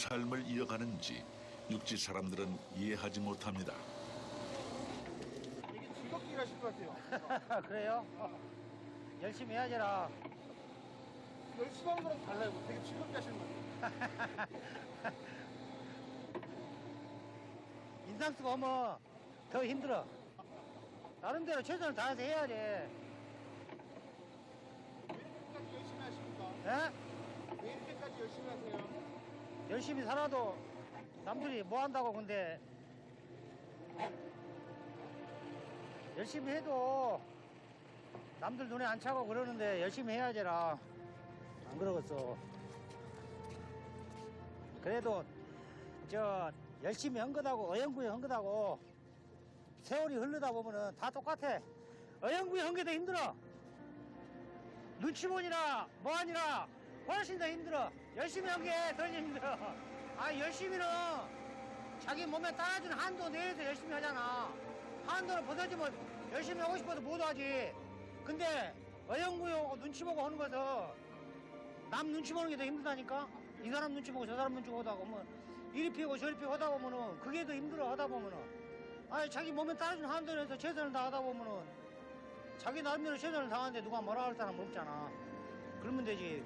삶을 이어가는지 육지 사람들은 이해하지 못합니다. 되게 즐겁게 일하실 것 같아요. 그래요? 열심히 해야지라. 열심히 하는 거랑 달라요. 되게 즐겁게 하시는 것 같아요. 인상 쓰고 하면 더 힘들어. 나름대로 최선을 다해서 해야지. 예? 왜 이렇게까지 열심히 하십니까? 왜 이렇게까지 열심히 하세요? 열심히 살아도 남들이 뭐 한다고 근데 열심히 해도 남들 눈에 안 차고 그러는데 열심히 해야지라. 안 그러겠어. 그래도 저 열심히 한 거다고 어영부에 한 거다고 세월이 흐르다 보면은 다 똑같아. 어영부에 한 게 더 힘들어. 눈치 보니라 뭐하니라 훨씬 더 힘들어. 열심히 한게더 힘들어. 아 열심히는 자기 몸에 따라주는 한도 내에서 열심히 하잖아. 한도를 벗어지면 열심히 하고 싶어도 못 하지. 근데 어영부여하고 눈치 보고 하는 것은 남 눈치 보는 게 더 힘들다니까? 이 사람 눈치 보고 저 사람 눈치 보다 보면 이리 피고 저리 피고 하다 보면은 그게 더 힘들어 하다 보면은 아니 자기 몸에 따라주는 한도 내에서 최선을 다하다 보면은 자기 나름대로 최선을 다하는데 누가 뭐라 할 사람 없잖아. 그러면 되지.